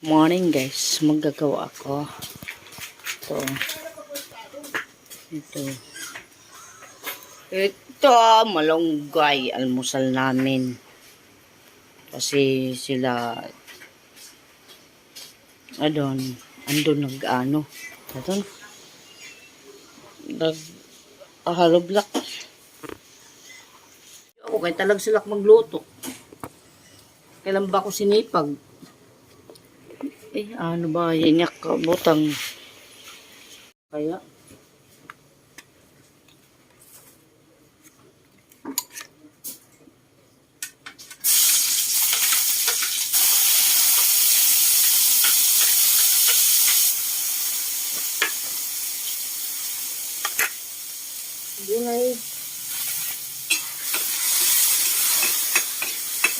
Morning guys, magagawa ako. Ito. Ito. Ito, malunggay, almusal namin. Kasi sila, adon, andun nag-ano, adon, nag, ahalo black. Ako, kaya talag sila magluto. Kailan ba ako sinipag? Eh, ano ba, yanyak ka, butang. Kaya.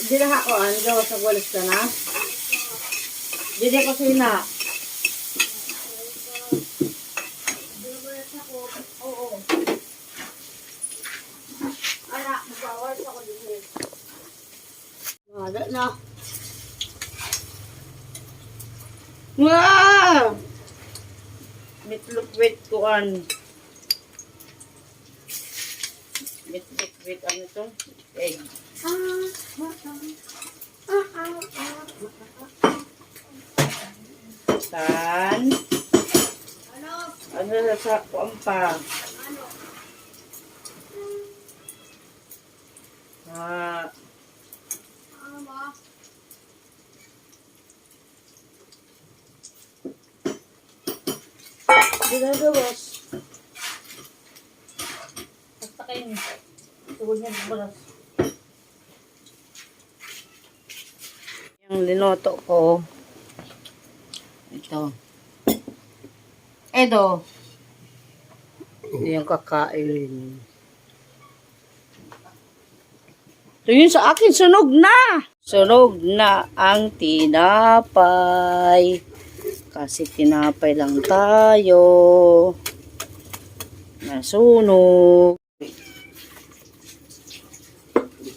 Hindi na ako, ano daw, sa walis ka na? Hindi ko sina. Wala na. Wow! Mitluk wait ko an. Mitluk wait ano to? Egg. Tan. Ano na sa kuwan pa? Ah, ginagawas. Basta kayo niyo. Tugod niya balas. Yung linoto ko, ito. Edo. Ito yung kakain. Ito yun sa akin, sunog na! Sunog na ang tinapay. Kasi tinapay lang tayo. Nasunog.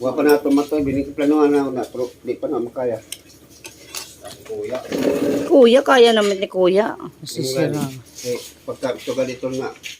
Wa pa na tomato, biniplanuhan na na, pero di pa na makaya. Kuya. Kuya, kaya naman ni kuya. Masisira. Eh, pagka ito ganito nga,